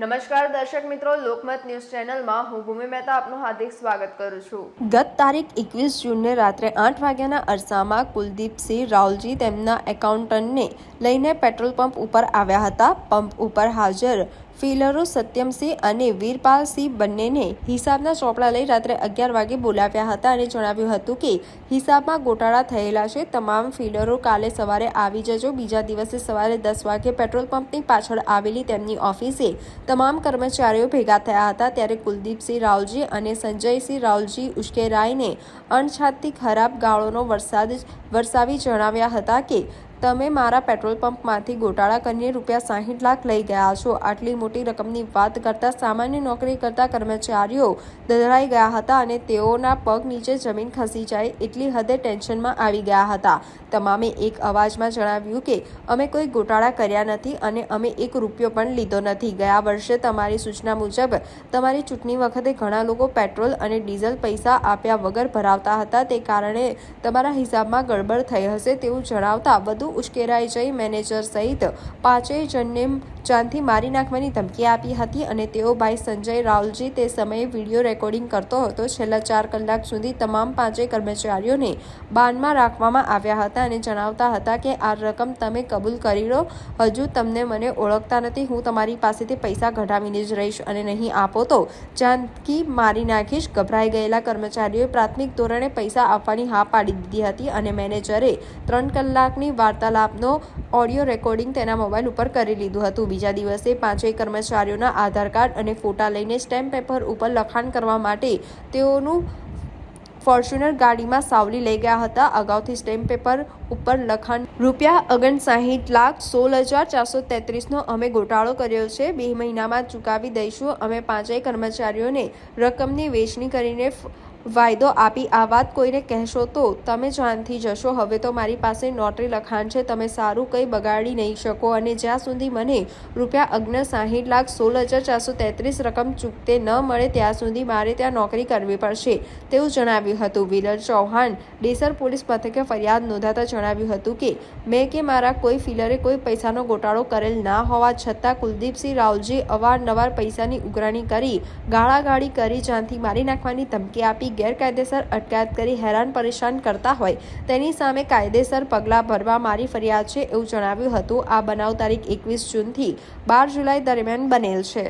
નમસ્કાર દર્શક મિત્રો, લોકમત ન્યૂઝ ચેનલમાં હું ભૂમિ મહેતા આપનું હાર્દિક સ્વાગત કરું છું. ગત તારીખ એકવીસ જૂનને રાત્રે આઠ વાગ્યાના અરસામાં કુલદીપસિંહ રાવલજી તેમના એકાઉન્ટન્ટને લઈને પેટ્રોલ પંપ ઉપર આવ્યા હતા. પંપ ઉપર હાજર ફિલરો સત્યમસિંહ અને વીરપાલસિંહ બંનેને હિસાબના ચોપડા લઈ રાત્રે અગિયાર વાગે બોલાવ્યા હતા અને જણાવ્યું હતું કે હિસાબમાં ગોટાળા થયેલા છે. તમામ ફિલરો કાલે સવારે આવી જજો. બીજા દિવસે સવારે દસ વાગે પેટ્રોલ પંપની પાછળ આવેલી તેમની ઓફિસે તમામ કર્મચારીઓ ભેગા થયા હતા. ત્યારે કુલદીપસિંહ રાવલજી અને સંજયસિંહ રાવલજી ઉશ્કેરાઈને અણછાતી ખરાબ ગાળોનો વરસાદ વરસાવી જણાવ્યા હતા કે તમે મારા પેટ્રોલ પંપમાંથી ગોટાળા કરીને રૂપિયા સાહીઠ લાખ લઈ ગયા છો. આટલી મોટી રકમની વાત કરતા સામાન્ય નોકરી કરતા કર્મચારીઓ દરાઈ ગયા હતા અને તેઓના પગ નીચે જમીન ખસી જાય એટલી હદે ટેન્શનમાં આવી ગયા હતા. તમામે એક અવાજમાં જણાવ્યું કે, અમે કોઈ ગોટાળા કર્યા નથી અને અમે એક રૂપિયો પણ લીધો નથી. ગયા વર્ષે તમારી સૂચના મુજબ તમારી ચૂંટણી વખતે ઘણા લોકો પેટ્રોલ અને ડીઝલ પૈસા આપ્યા વગર ભરાવતા હતા. તે કારણે તમારા હિસાબમાં ગડબડ થઈ હશે તેવું જણાવતા વધુ ઉશ્કેરાઈ જઈ મેનેજર સહિત પાંચેય જણને જાનથી મારી નાખવાની ધમકી આપી હતી અને તેઓ ભાઈ સંજય રાવલજી તે સમયે વીડિયો રેકોર્ડિંગ કરતો હતો. છેલ્લા ચાર કલાક સુધી તમામ પાંચેય કર્મચારીઓને બાનમાં રાખવામાં આવ્યા હતા અને જણાવતા હતા કે, આ રકમ તમે કબૂલ કરી લો. હજુ તમને મને ઓળખતા નથી. હું તમારી પાસેથી પૈસા કઢાવીને જ રહીશ અને નહીં આપો તો જાનકી મારી નાખીશ. ગભરાઈ ગયેલા કર્મચારીઓએ પ્રાથમિક ધોરણે પૈસા આપવાની હા પાડી દીધી હતી અને મેનેજરે ત્રણ કલાકની વાર્તાલાપનો ઓડિયો રેકોર્ડિંગ તેના મોબાઈલ ઉપર કરી લીધું હતું. બીજા દિવસે પાંચેય કર્મચારીઓના આધાર કાર્ડ અને ફોટા લઈને સ્ટેમ્પ પેપર ઉપર લખાણ કરવા માટે તેઓનું ફોર્ચ્યુનર ગાડીમાં સાવલી લઈ ગયા હતા. અગાઉથી સ્ટેમ્પ પેપર ઉપર લખાણ રૂપિયા ઓગણસાહીઠ લાખ સોળ હજાર ચારસો તેત્રીસનો અમે ગોટાળો કર્યો છે. બે મહિનામાં ચૂકવી દઈશું. અમે પાંચેય કર્મચારીઓને રકમની વેચણી કરીને વાયદો આપી આ વાત કોઈને કહેશો તો તમે જાનથી જશો. હવે તો મારી પાસે નોટરી લખાણ છે. તમે સારું કંઈ બગાડી નહીં શકો અને જ્યાં સુધી મને રૂપિયા અગ્ન સાહીઠ લાખ સોળ હજાર ચારસો તેત્રીસ રકમ ચૂકતે ન મળે ત્યાં સુધી મારે ત્યાં નોકરી કરવી પડશે, તેવું જણાવ્યું હતું. વિરલ ચૌહાણ ડેસર પોલીસ મથકે ફરિયાદ નોંધાતા જણાવ્યું હતું કે, મેં કે મારા કોઈ ફિલરે કોઈ પૈસાનો ગોટાળો કરેલ ના હોવા છતાં કુલદીપસિંહ રાવલજી અવારનવાર પૈસાની ઉઘરાણી કરી, ગાળાગાળી કરી, જાનથી મારી નાખવાની ધમકી આપી. ગેરકાયદેસર અટકાયત કરી હેરાન પરેશાન કરતા હોય, તેની સામે કાયદેસર પગલાં ભરવા મારી ફરિયાદ છે એવું જણાવ્યું હતું. આ બનાવ તારીખ એકવીસ જૂનથી બાર જુલાઈ દરમિયાન બનેલ છે.